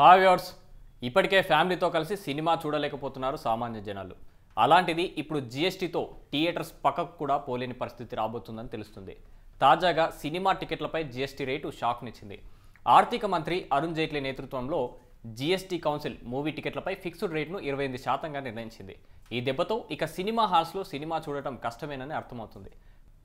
హావ్యర్స్ ఇప్పటికే ఫ్యామిలీతో కలిసి సినిమా చూడలేకపోతున్నారు సామాన్య జనాలు. అలాంటిది ఇప్పుడు జిఎస్టీతో థియేటర్స్ పక్కకు కూడా పోలేని పరిస్థితి రాబోతుందని తెలుస్తుంది. తాజాగా సినిమా టికెట్లపై జిఎస్టీ రేటు షాక్నిచ్చింది. ఆర్థిక మంత్రి అరుణ్ జైట్లీ నేతృత్వంలో జిఎస్టీ కౌన్సిల్ మూవీ టికెట్లపై ఫిక్స్డ్ రేట్ను ఇరవై ఎనిమిది శాతంగా నిర్ణయించింది. ఈ దెబ్బతో ఇక సినిమా హాల్స్లో సినిమా చూడటం కష్టమేనని అర్థమవుతుంది.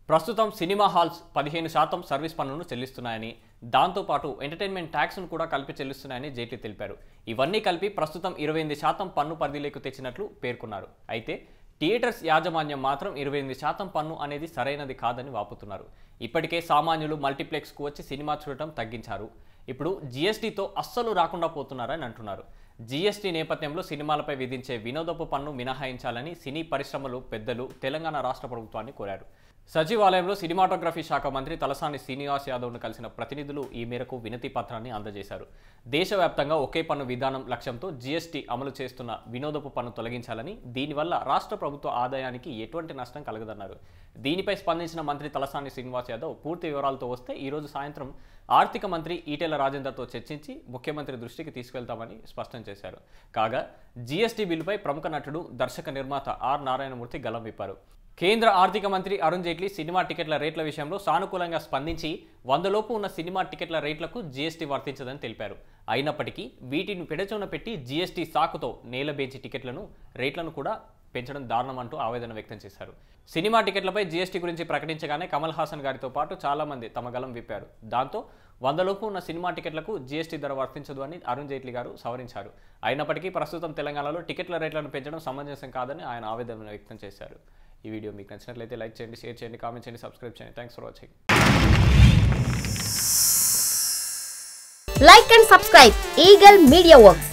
ప్రస్తుతం సినిమా హాల్స్ పదిహేను శాతం సర్వీస్ పన్నును చెల్లిస్తున్నాయని దాంతోపాటు ఎంటర్టైన్మెంట్ ట్యాక్స్ను కూడా కలిపి చెల్లిస్తున్నాయని జైట్లీ తెలిపారు. ఇవన్నీ కలిపి ప్రస్తుతం ఇరవై ఎనిమిది శాతం పన్ను పరిధిలోకి తెచ్చినట్లు పేర్కొన్నారు. అయితే థియేటర్స్ యాజమాన్యం మాత్రం ఇరవై ఎనిమిది శాతం పన్ను అనేది సరైనది కాదని వాపుతున్నారు. ఇప్పటికే సామాన్యులు మల్టీప్లెక్స్కు వచ్చి సినిమా చూడటం తగ్గించారు. ఇప్పుడు జీఎస్టీతో అస్సలు రాకుండా పోతున్నారని అంటున్నారు. జీఎస్టీ నేపథ్యంలో సినిమాలపై విధించే వినోదపు పన్ను మినహాయించాలని సినీ పరిశ్రమలు పెద్దలు తెలంగాణ రాష్ట్ర ప్రభుత్వాన్ని కోరారు. సచివాలయంలో సినిమాటోగ్రఫీ శాఖ మంత్రి తలసాని శ్రీనివాస్ యాదవ్ను కలిసిన ప్రతినిధులు ఈ మేరకు వినతి పత్రాన్ని అందజేశారు. దేశవ్యాప్తంగా ఒకే పన్ను విధానం లక్ష్యంతో జీఎస్టీ అమలు చేస్తున్న వినోదపు పన్ను తొలగించాలని దీనివల్ల రాష్ట్ర ప్రభుత్వ ఆదాయానికి ఎటువంటి నష్టం కలగదన్నారు. దీనిపై స్పందించిన మంత్రి తలసాని శ్రీనివాస్ యాదవ్ పూర్తి వివరాలతో వస్తే ఈరోజు సాయంత్రం ఆర్థిక మంత్రి ఈటెల రాజేందర్తో చర్చించి ముఖ్యమంత్రి దృష్టికి తీసుకెళ్తామని స్పష్టం చేశారు. కాగా జీఎస్టీ బిల్లుపై ప్రముఖ నటుడు దర్శక నిర్మాత ఆర్ నారాయణమూర్తి గలం విప్పారు. కేంద్ర ఆర్థిక మంత్రి అరుణ్ జైట్లీ సినిమా టికెట్ల రేట్ల విషయంలో సానుకూలంగా స్పందించి వందలోపు ఉన్న సినిమా టికెట్ల రేట్లకు జీఎస్టీ వర్తించదని తెలిపారు. అయినప్పటికీ వీటిని పెడచోన పెట్టి జీఎస్టీ సాకుతో నేలబేంచి టికెట్లను రేట్లను కూడా పెంచడం దారుణం అంటూ ఆవేదన వ్యక్తం చేశారు. సినిమా టికెట్లపై జీఎస్టీ గురించి ప్రకటించగానే కమల్ హాసన్ గారితో పాటు చాలామంది తమ గలం విప్పారు. దాంతో వందలోపు ఉన్న సినిమా టికెట్లకు జీఎస్టీ ధర వర్తించదు అని అరుణ్ జైట్లీ గారు సవరించారు. అయినప్పటికీ ప్రస్తుతం తెలంగాణలో టికెట్ల రేట్లను పెంచడం సమంజసం కాదని ఆయన ఆవేదన వ్యక్తం చేశారు. ఈ వీడియో మీకు నచ్చినట్లయితే లైక్ చేయండి షేర్ చేయండి కామెంట్ చేయండి సబ్స్క్రైబ్ చేయండి. Thanks for watching like and subscribe eagle media works.